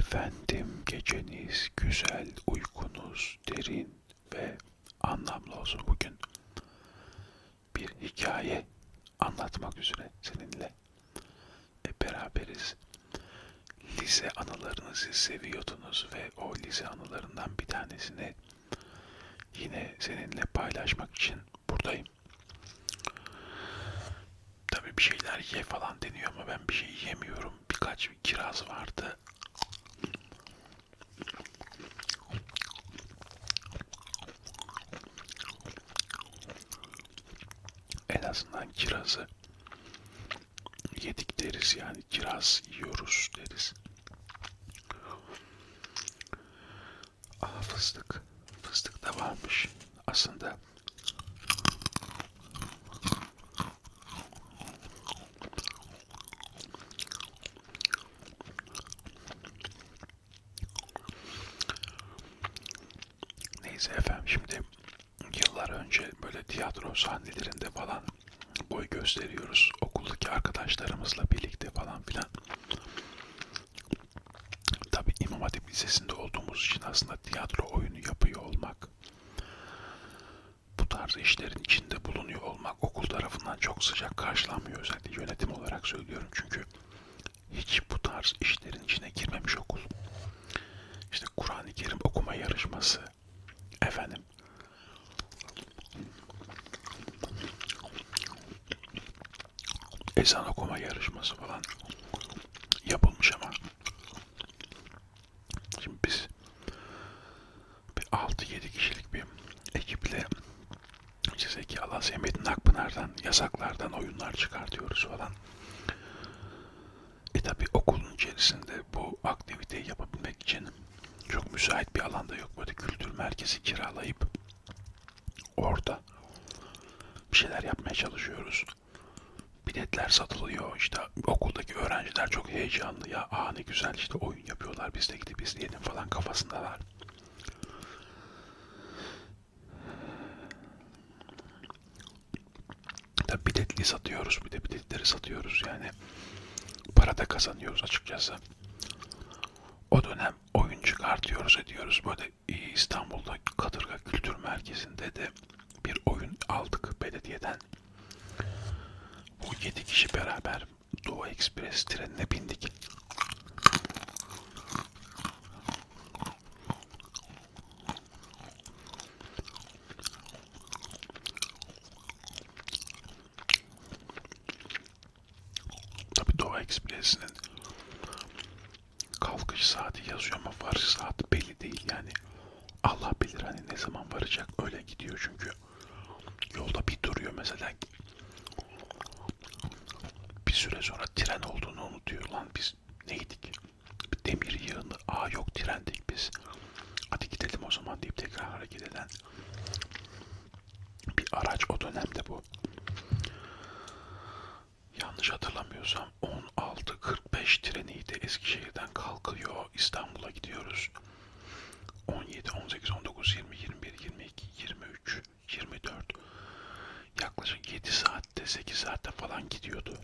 Efendim geceniz güzel, uykunuz derin ve anlamlı olsun bugün. Bir hikaye anlatmak üzere seninle e, beraberiz. Lise anılarınızı seviyordunuz ve o lise anılarından bir tanesini yine seninle paylaşmak için buradayım. Tabii bir şeyler ye falan deniyor ama ben bir şey yemiyorum. Birkaç kiraz vardı. En azından kirazı yedik deriz yani kiraz yiyoruz deriz. Aa fıstık. Fıstık da varmış aslında. Neyse efendim şimdi yıllar önce böyle tiyatro sahnelerinde falan boy gösteriyoruz okuldaki arkadaşlarımızla birlikte falan filan. Tabi İmam Hatip Lisesi'nde olduğumuz için aslında tiyatro oyunu yapıyor olmak, bu tarz işlerin içinde bulunuyor olmak okul tarafından çok sıcak karşılanmıyor özellikle yönetim olarak söylüyorum çünkü hiç bu tarz işlerin içine girmemiş okul. İşte Kur'an-ı Kerim okuma yarışması, efendim ezan okuma yarışması falan yapılmış ama şimdi biz bir 6-7 kişilik bir ekiple işte Zeki Alas, Metin Akpınar'dan, yasaklardan oyunlar çıkartıyoruz falan. E tabi okulun içerisinde bu aktiviteyi yapabilmek için çok müsait bir alanda yok. Böyle kültür merkezi kiralayıp orada bir şeyler yapmaya çalışıyoruz. Biletler satılıyor. İşte okuldaki öğrenciler çok heyecanlı. Ya aa ne güzel işte oyun yapıyorlar. Biz de gidip izleyelim falan kafasındalar. Tabii biletli satıyoruz. Bir de biletleri satıyoruz yani. Para da kazanıyoruz açıkçası. O dönem oyun çıkartıyoruz ediyoruz. Böyle İstanbul'da Kadırga Kültür Merkezi'nde de bir oyun aldık belediyeden. Bu yedi kişi beraber Doğu Ekspres trenine bindik. Tabii Doğu Ekspres'inin kalkış saati yazıyor ama varış saati belli değil yani. Allah bilir hani ne zaman varacak öyle gidiyor çünkü yolda bir duruyor mesela süre sonra tren olduğunu unutuyor. Lan biz neydik? Bir demir yığını. Aa yok trendik biz. Hadi gidelim o zaman deyip tekrar hareket eden bir araç o dönemde bu. Yanlış hatırlamıyorsam 16.45 treniydi. Eskişehir'den kalkıyor. İstanbul'a gidiyoruz. 17, 18, 19, 20, 21, 22, 23, 24 yaklaşık 7 saatte 8 saatte falan gidiyordu.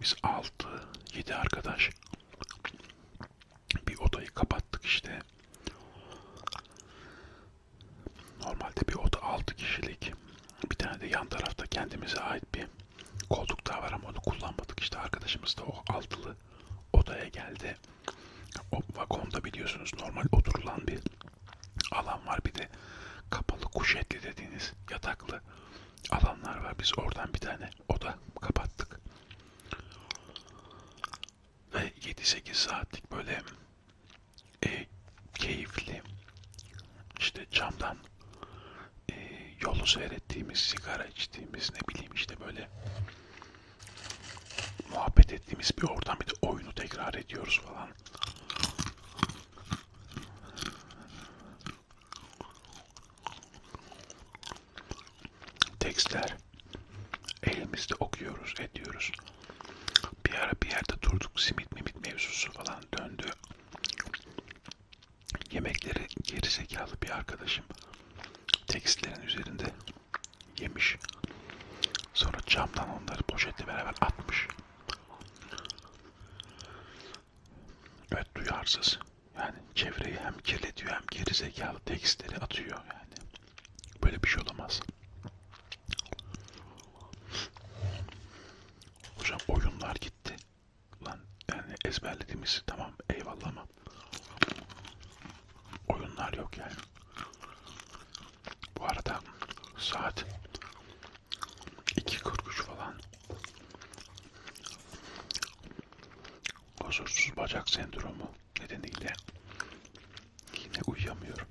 Biz 6, 7 arkadaş bir odayı kapattık işte. Normalde bir oda 6 kişilik. Bir tane de yan tarafta kendimize ait bir koltuk daha var ama onu kullanmadık. İşte arkadaşımız da o altılı odaya geldi. O vagonda biliyorsunuz normal oturulan bir alan var. Bir de kapalı kuşetli dediğiniz yataklı alanlar var. Biz oradan bir tane oda kapattık. Ve 7-8 saatlik böyle e, keyifli işte camdan e, yolu seyrettiğimiz, sigara içtiğimiz ne bileyim işte böyle muhabbet ettiğimiz bir ortam bir de oyunu tekrar ediyoruz falan. Tekstler elimizde okuyoruz, ediyoruz. Bir ara bir yerde durduk, simit mimit mevzusu falan döndü. Yemekleri gerizekalı bir arkadaşım tekstlerin üzerinde yemiş. Sonra camdan onları poşetle beraber atmış. Duyarsız. Yani çevreyi hem kirletiyor hem gerizekalı tekstleri atıyor yani. Böyle bir şey olamaz. Hocam oyunlar gitti. Lan yani ezberlediğimiz tamam eyvallah ama oyunlar yok yani. Bu arada saat 2.43 falan. Huzursuz bacak sendromu nedeniyle yine uyuyamıyorum.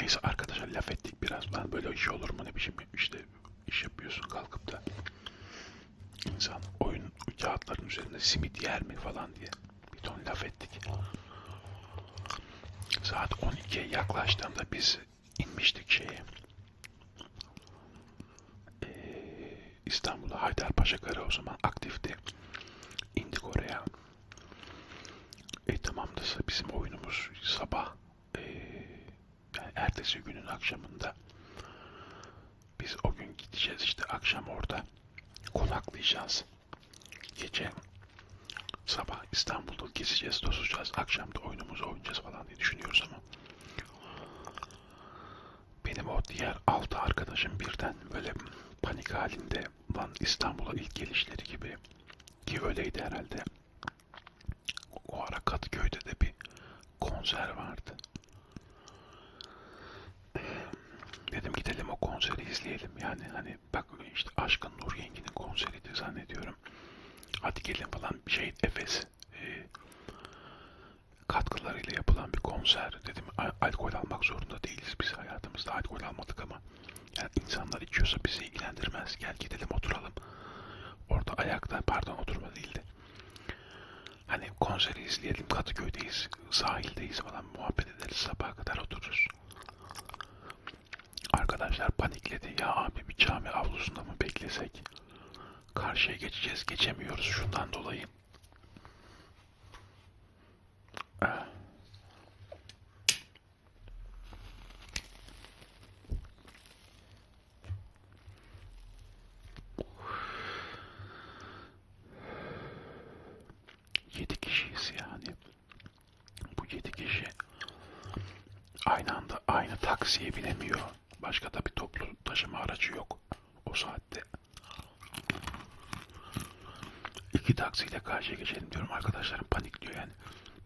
Neyse arkadaşlar laf ettik biraz. Ben böyle iş olur mu ne biçim işte iş yapıyorsun kalkıp da insan oyun kağıtların üzerinde simit yer mi falan diye bir ton laf ettik. Saat 12'ye yaklaştığında biz inmiştik şeye. Ee, İstanbul'a Haydarpaşa Garı o zaman aktifti. İndik oraya. E tamam da bizim oyunumuz sabah ee, yani ertesi günün akşamında biz o gün gideceğiz işte akşam orada konaklayacağız. Gece sabah İstanbul'da gezeceğiz, tozacağız. Akşam da oyunumuzu oynayacağız falan diye düşünüyoruz ama benim o diğer altı arkadaşım birden böyle panik halinde lan İstanbul'a ilk gelişleri gibi ki öyleydi herhalde. O ara Kadıköy'de de bir konser vardı. Dedim gidelim o konseri izleyelim. Yani hani bak işte Aşkın Nur Yengi'nin konseriydi zannediyorum. Hadi gelin falan bir şey Efes e, katkılarıyla yapılan bir konser. Dedim "Al- alkol almak zorunda değiliz biz hayatımızda alkol almadık ama yani insanlar içiyorsa bizi ilgilendirmez. Gel gidelim oturalım. Orada ayakta pardon oturma değildi. Hani konseri izleyelim Kadıköy'deyiz, sahildeyiz falan muhabbet ederiz sabaha kadar otururuz. Arkadaşlar panikledi. Ya abi bir cami avlusunda mı beklesek? Karşıya geçeceğiz. Geçemiyoruz şundan dolayı. Ee, Yedi kişiyiz yani. Bu yedi kişi aynı anda aynı taksiye binemiyor. Başka da bir toplu taşıma aracı yok o saatte. İki taksiyle karşıya geçelim diyorum. Arkadaşlarım panikliyor yani.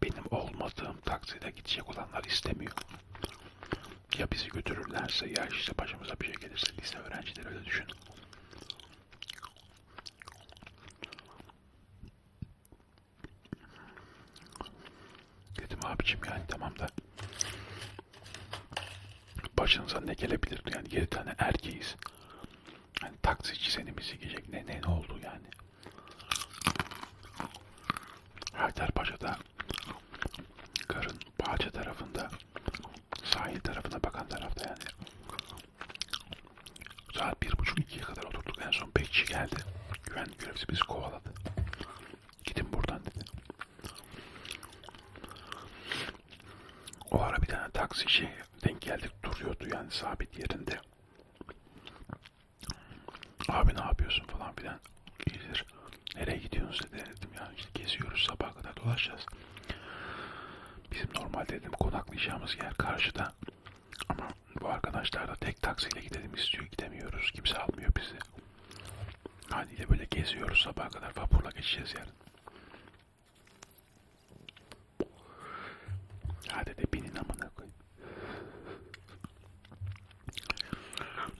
Benim olmadığım takside gidecek olanlar istemiyor. Ya bizi götürürlerse ya işte başımıza bir şey gelirse lise öğrencileri öyle düşün. Dedim abicim yani tamam da başınıza ne gelebilir yani yedi tane erkeğiz. Hani taksici seni bizi gidecek ne ne ne oldu yani. Haydarpaşa'da karın bahçe tarafında sahil tarafına bakan tarafta yani. Saat bir buçuk ikiye kadar oturduk. En son bekçi geldi. Güvenlik görevlisi bizi kovaladı. Gidin buradan dedi. O ara bir tane taksici denk geldik duruyordu yani sabit yerinde. Abi ne yapıyorsun falan filan. İyidir. Nereye gidiyorsunuz dedi. Dedim ya işte geziyoruz sabaha kadar dolaşacağız. Bizim normalde dedim konaklayacağımız yer karşıda. Ama bu arkadaşlar da tek taksiyle gidelim istiyor. Gidemiyoruz. Kimse almıyor bizi. Haliyle böyle geziyoruz sabaha kadar. Vapurla geçeceğiz yarın. Hadi de binin amına koy.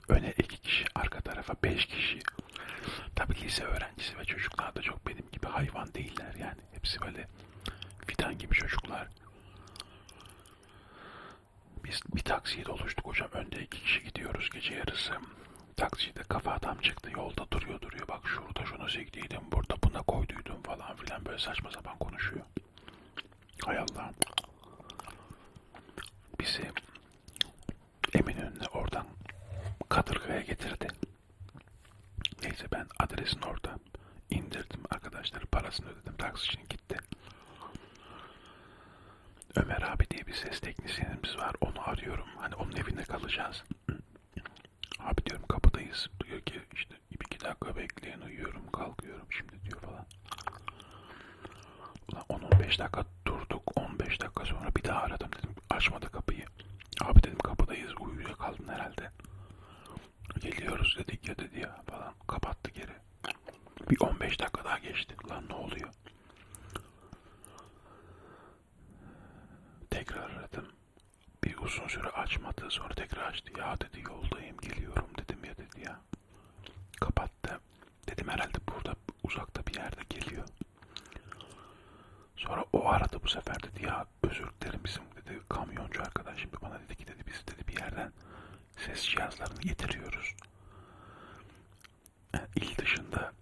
Öne iki kişi, arka tarafa beş kişi. Tabi lise öğrencisi ve çocuklar da çok benim gibi hayvan değiller yani. Hepsi böyle fidan gibi çocuklar. Biz bir taksiye doluştuk hocam. Önde iki kişi gidiyoruz gece yarısı. Takside kafa adam çıktı. Yolda duruyor duruyor. Bak şurada şunu sektiydin. Burada buna koyduydum falan filan. Böyle saçma sapan konuşuyor. Hay Allah'ım. Bizi Eminönü'ne oradan Kadırga'ya getirdi. Neyse ben adresin orada indirdim arkadaşlar. parasını ödedim. Taksicinin gitti. Ömer abi diye bir ses teknisyenimiz var. Onu arıyorum. Hani onun evinde kalacağız. Abi diyorum kapıdayız. Diyor ki işte bir iki dakika bekleyin uyuyorum kalkıyorum şimdi diyor falan. Ulan 10-15 dakika durduk. 15 dakika sonra bir daha aradım dedim. Açmadı kapıyı. Abi dedim kapıdayız uyuyakaldın herhalde. Geliyoruz dedik ya dedi ya falan. Kapattı geri. Bir 15 dakika daha geçti. Lan ne oluyor? Tekrar aradım. Bir uzun süre açmadı. Sonra tekrar açtı. Ya dedi yoldayım geliyorum dedim ya dedi ya. Kapattı. Dedim herhalde burada uzakta bir yerde geliyor. Sonra o aradı bu sefer dedi ya özür dilerim bizim dedi kamyoncu arkadaş şimdi bana dedi ki dedi biz dedi bir yerden ses cihazlarını getiriyoruz. Yani il dışında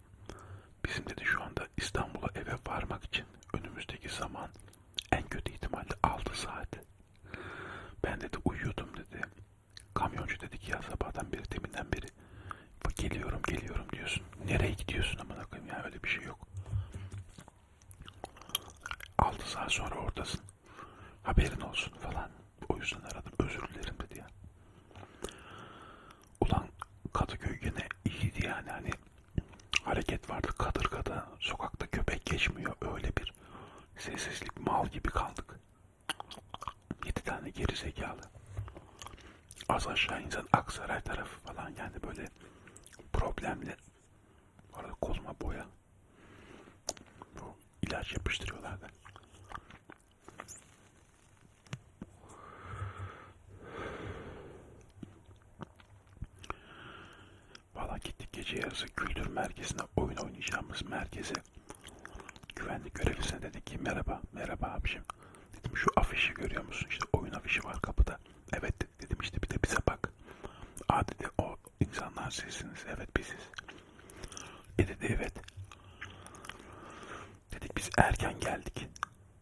bizim dedi şu anda İstanbul'a eve varmak için önümüzdeki zaman en kötü ihtimalle 6 saat. Ben dedi uyuyordum dedi. Kamyoncu dedi ki ya sabahtan beri deminden beri "Bak geliyorum geliyorum diyorsun. Nereye gidiyorsun amına koyayım ya öyle bir şey yok. 6 saat sonra oradasın. Haberin olsun falan. O yüzden aradım. Özür dilerim dedi ya. Ulan Kadıköy gene iyiydi yani hani hareket vardı Kadırga'da sokakta köpek geçmiyor öyle bir sessizlik mal gibi kaldık. Yedi tane geri zekalı. Az aşağı insan Aksaray tarafı falan yani böyle problemli. Orada koluma boya. Bu ilaç yapıştırıyorlardı. Valla gittik gece yarısı kültür merkezine oyun oynayacağımız merkeze. Güvenlik görevlisine dedik ki merhaba, merhaba abiciğim. Dedim şu afişi görüyor musun? İşte oyun afişi var kapıda. Evet dedi, işte bir de bize bak. Aa dedi o insanlar sizsiniz. Evet biziz. E dedi evet. Dedik biz erken geldik.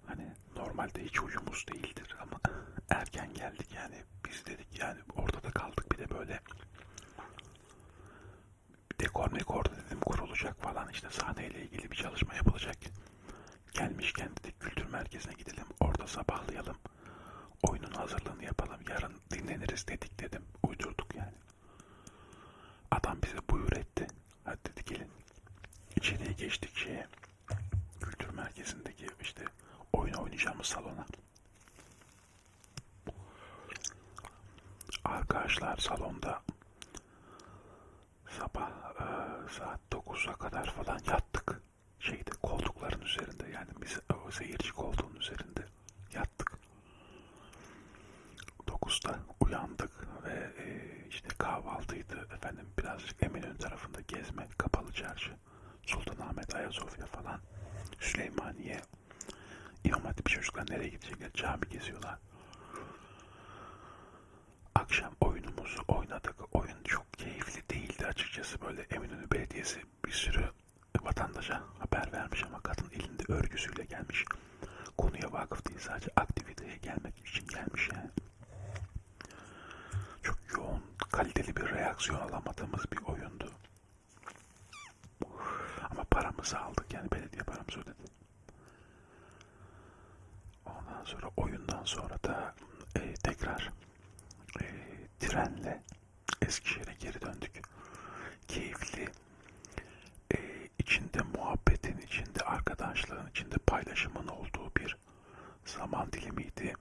Hani normalde hiç uyumuz değildir ama erken geldik yani biz dedik yani orada da kaldık bir de böyle dekor mekor dedim kurulacak falan işte sahneyle ilgili bir çalışma yapılacak. Gelmişken dedik kültür merkezine gidelim orada sabahlayalım. Dinleniriz dedik dedim uydurduk yani. Adam bize buyur etti. Hadi dedi gelin. İçeriye geçtik şeye. Kültür merkezindeki işte oyun oynayacağımız salona. Arkadaşlar salonda sabah e, saat 9'a kadar falan yattık. Şeyde koltukların üzerinde yani biz o seyirci koltuğun üzerinde yattık. 9'da uyandık ve e, işte kahvaltıydı efendim birazcık Eminönü tarafında gezme, kapalı çarşı, Sultanahmet, Ayasofya falan, Süleymaniye, İmam Hatip çocuklar nereye gidecekler? Cami geziyorlar. Akşam oyunumuzu oynadık. Oyun çok keyifli değildi açıkçası. Böyle Eminönü Belediyesi bir sürü vatandaşa haber vermiş ama kadın elinde örgüsüyle gelmiş. Konuya vakıf değil sadece aktiviteye gelmek için gelmiş yani. Çok yoğun, reaksiyon alamadığımız bir oyundu. Ama paramızı aldık yani belediye paramızı ödedi. Ondan sonra oyundan sonra da e, tekrar e, trenle Eskişehir'e geri döndük. Keyifli, e, içinde muhabbetin, içinde arkadaşlığın, içinde paylaşımın olduğu bir zaman dilimiydi.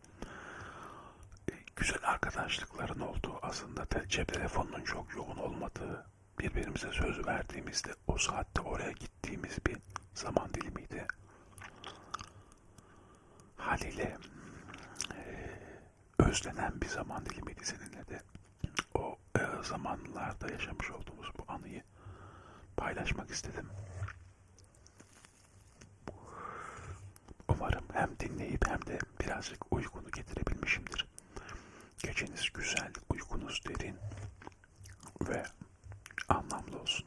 Güzel arkadaşlıkların olduğu aslında te, cep telefonunun çok yoğun olmadığı birbirimize söz verdiğimizde o saatte oraya gittiğimiz bir zaman dilimiydi. Haliyle e, özlenen bir zaman dilimiydi seninle de. O e, zamanlarda yaşamış olduğumuz bu anıyı paylaşmak istedim. Umarım hem dinleyip hem de birazcık uykunu getirebilmişimdir. Geceniz güzel, uykunuz derin ve anlamlı olsun.